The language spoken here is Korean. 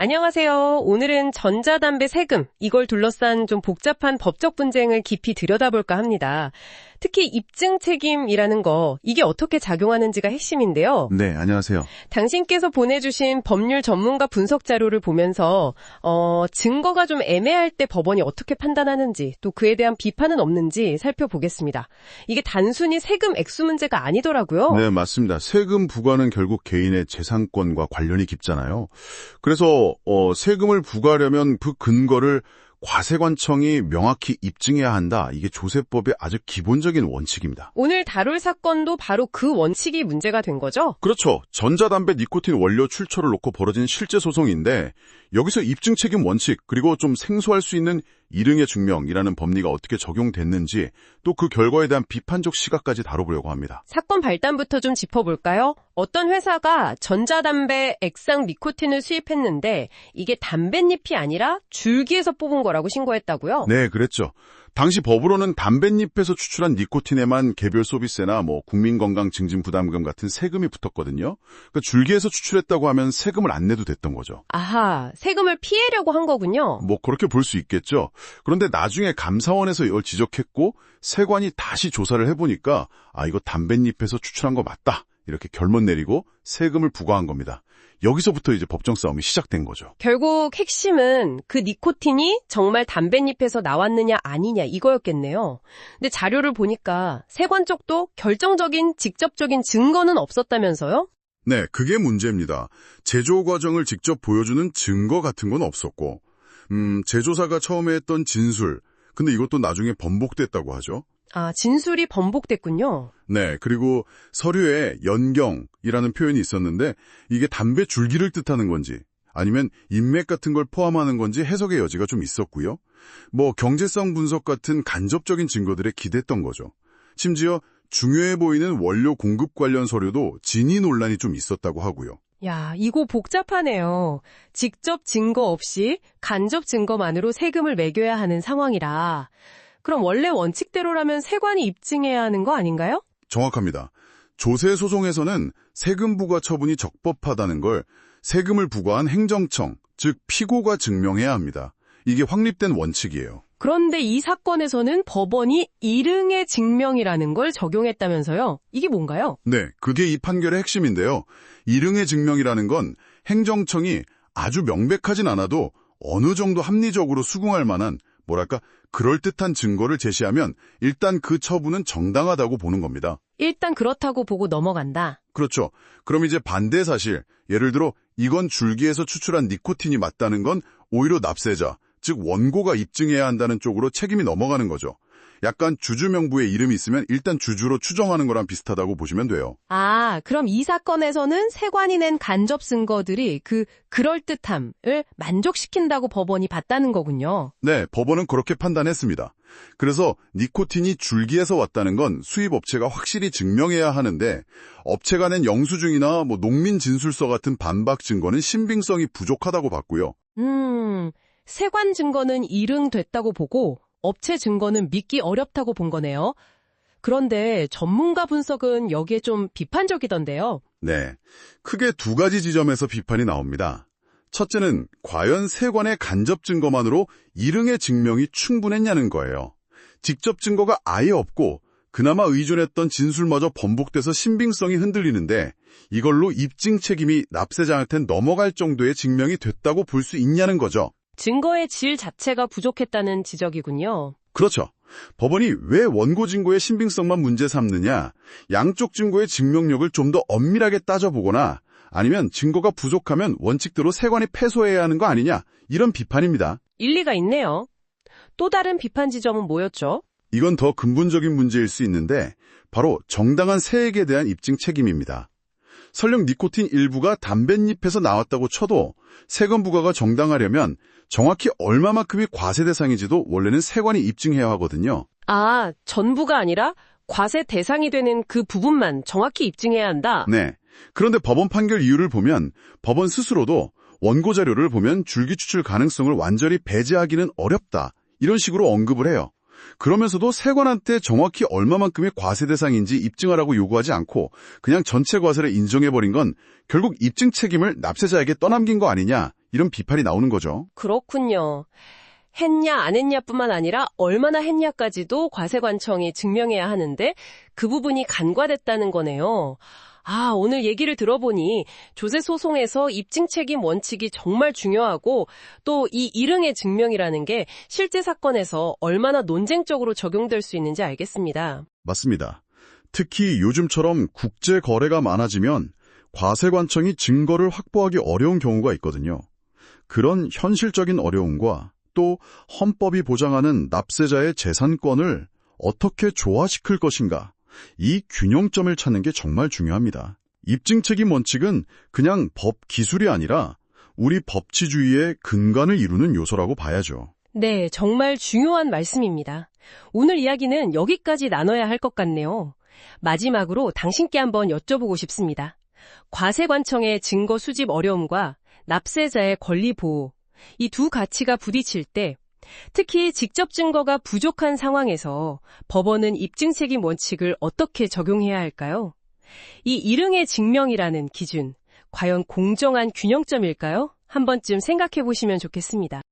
안녕하세요. 오늘은 전자담배 세금, 이걸 둘러싼 좀 복잡한 법적 분쟁을 깊이 들여다볼까 합니다. 특히 입증 책임이라는 거, 이게 어떻게 작용하는지가 핵심인데요. 네, 안녕하세요. 당신께서 보내주신 법률 전문가 분석 자료를 보면서, 어, 증거가 좀 애매할 때 법원이 어떻게 판단하는지, 또 그에 대한 비판은 없는지 살펴보겠습니다. 이게 단순히 세금 액수 문제가 아니더라고요. 네, 맞습니다. 세금 부과는 결국 개인의 재산권과 관련이 깊잖아요. 그래서 어, 세금을 부과하려면 그 근거를 과세관청이 명확히 입증해야 한다. 이게 조세법의 아주 기본적인 원칙입니다. 오늘 다룰 사건도 바로 그 원칙이 문제가 된 거죠? 그렇죠. 전자담배 니코틴 원료 출처를 놓고 벌어진 실제 소송인데 여기서 입증 책임 원칙 그리고 좀 생소할 수 있는 일응의 증명이라는 법리가 어떻게 적용됐는지 또 그 결과에 대한 비판적 시각까지 다뤄보려고 합니다. 사건 발단부터 좀 짚어볼까요? 어떤 회사가 전자담배 액상 니코틴을 수입했는데 이게 담뱃잎이 아니라 줄기에서 뽑은 거라고 신고했다고요? 네, 그랬죠. 당시 법으로는 담뱃잎에서 추출한 니코틴에만 개별 소비세나 뭐 국민건강증진부담금 같은 세금이 붙었거든요. 그러니까 줄기에서 추출했다고 하면 세금을 안 내도 됐던 거죠. 아하, 세금을 피해려고 한 거군요. 뭐 그렇게 볼 수 있겠죠. 그런데 나중에 감사원에서 이걸 지적했고 세관이 다시 조사를 해보니까 아 이거 담뱃잎에서 추출한 거 맞다. 이렇게 결론 내리고 세금을 부과한 겁니다. 여기서부터 이제 법정 싸움이 시작된 거죠. 결국 핵심은 그 니코틴이 정말 담뱃잎에서 나왔느냐 아니냐 이거였겠네요. 근데 자료를 보니까 세관 쪽도 결정적인 직접적인 증거는 없었다면서요? 네, 그게 문제입니다. 제조 과정을 직접 보여주는 증거 같은 건 없었고, 음, 제조사가 처음에 했던 진술, 근데 이것도 나중에 번복됐다고 하죠. 아, 진술이 번복됐군요. 네, 그리고 서류에 연경이라는 표현이 있었는데 이게 담배 줄기를 뜻하는 건지 아니면 인맥 같은 걸 포함하는 건지 해석의 여지가 좀 있었고요. 뭐 경제성 분석 같은 간접적인 증거들에 기댔던 거죠. 심지어 중요해 보이는 원료 공급 관련 서류도 진위 논란이 좀 있었다고 하고요. 야, 이거 복잡하네요. 직접 증거 없이 간접 증거만으로 세금을 매겨야 하는 상황이라. 그럼 원래 원칙대로라면 세관이 입증해야 하는 거 아닌가요? 정확합니다. 조세 소송에서는 세금 부과 처분이 적법하다는 걸 세금을 부과한 행정청, 즉 피고가 증명해야 합니다. 이게 확립된 원칙이에요. 그런데 이 사건에서는 법원이 일응의 증명이라는 걸 적용했다면서요? 이게 뭔가요? 네, 그게 이 판결의 핵심인데요. 일응의 증명이라는 건 행정청이 아주 명백하진 않아도 어느 정도 합리적으로 수긍할 만한 뭐랄까 그럴듯한 증거를 제시하면 일단 그 처분은 정당하다고 보는 겁니다. 일단 그렇다고 보고 넘어간다. 그렇죠. 그럼 이제 반대 사실, 예를 들어 이건 줄기에서 추출한 니코틴이 맞다는 건 오히려 납세자, 즉 원고가 입증해야 한다는 쪽으로 책임이 넘어가는 거죠. 약간 주주 명부에 이름이 있으면 일단 주주로 추정하는 거랑 비슷하다고 보시면 돼요. 아, 그럼 이 사건에서는 세관이 낸 간접 증거들이 그 그럴듯함을 만족시킨다고 법원이 봤다는 거군요. 네, 법원은 그렇게 판단했습니다. 그래서 니코틴이 줄기에서 왔다는 건 수입 업체가 확실히 증명해야 하는데 업체가 낸 영수증이나 뭐 농민 진술서 같은 반박 증거는 신빙성이 부족하다고 봤고요. 음, 세관 증거는 일응됐다고 보고 업체 증거는 믿기 어렵다고 본 거네요. 그런데 전문가 분석은 여기에 좀 비판적이던데요. 네, 크게 두 가지 지점에서 비판이 나옵니다. 첫째는 과연 세관의 간접 증거만으로 일응의 증명이 충분했냐는 거예요. 직접 증거가 아예 없고 그나마 의존했던 진술마저 번복돼서 신빙성이 흔들리는데 이걸로 입증 책임이 납세자한테 넘어갈 정도의 증명이 됐다고 볼 수 있냐는 거죠. 증거의 질 자체가 부족했다는 지적이군요. 그렇죠. 법원이 왜 원고 증거의 신빙성만 문제 삼느냐, 양쪽 증거의 증명력을 좀 더 엄밀하게 따져보거나 아니면 증거가 부족하면 원칙대로 세관이 패소해야 하는 거 아니냐, 이런 비판입니다. 일리가 있네요. 또 다른 비판 지점은 뭐였죠? 이건 더 근본적인 문제일 수 있는데 바로 정당한 세액에 대한 입증 책임입니다. 설령 니코틴 일부가 담뱃잎에서 나왔다고 쳐도 세금 부과가 정당하려면 정확히 얼마만큼이 과세 대상인지도 원래는 세관이 입증해야 하거든요. 아, 전부가 아니라 과세 대상이 되는 그 부분만 정확히 입증해야 한다. 네. 그런데 법원 판결 이유를 보면 법원 스스로도 원고 자료를 보면 줄기 추출 가능성을 완전히 배제하기는 어렵다. 이런 식으로 언급을 해요. 그러면서도 세관한테 정확히 얼마만큼의 과세 대상인지 입증하라고 요구하지 않고 그냥 전체 과세를 인정해버린 건 결국 입증 책임을 납세자에게 떠넘긴 거 아니냐 이런 비판이 나오는 거죠. 그렇군요. 했냐 안 했냐뿐만 아니라 얼마나 했냐까지도 과세관청이 증명해야 하는데 그 부분이 간과됐다는 거네요. 아, 오늘 얘기를 들어보니 조세 소송에서 입증 책임 원칙이 정말 중요하고 또 이 일응의 증명이라는 게 실제 사건에서 얼마나 논쟁적으로 적용될 수 있는지 알겠습니다. 맞습니다. 특히 요즘처럼 국제 거래가 많아지면 과세관청이 증거를 확보하기 어려운 경우가 있거든요. 그런 현실적인 어려움과 또 헌법이 보장하는 납세자의 재산권을 어떻게 조화시킬 것인가 이 균형점을 찾는 게 정말 중요합니다. 입증 책임 원칙은 그냥 법 기술이 아니라 우리 법치주의의 근간을 이루는 요소라고 봐야죠. 네, 정말 중요한 말씀입니다. 오늘 이야기는 여기까지 나눠야 할 것 같네요. 마지막으로 당신께 한번 여쭤보고 싶습니다. 과세관청의 증거 수집 어려움과 납세자의 권리 보호, 이 두 가치가 부딪힐 때 특히 직접 증거가 부족한 상황에서 법원은 입증 책임 원칙을 어떻게 적용해야 할까요? 이 일응의 증명이라는 기준, 과연 공정한 균형점일까요? 한 번쯤 생각해 보시면 좋겠습니다.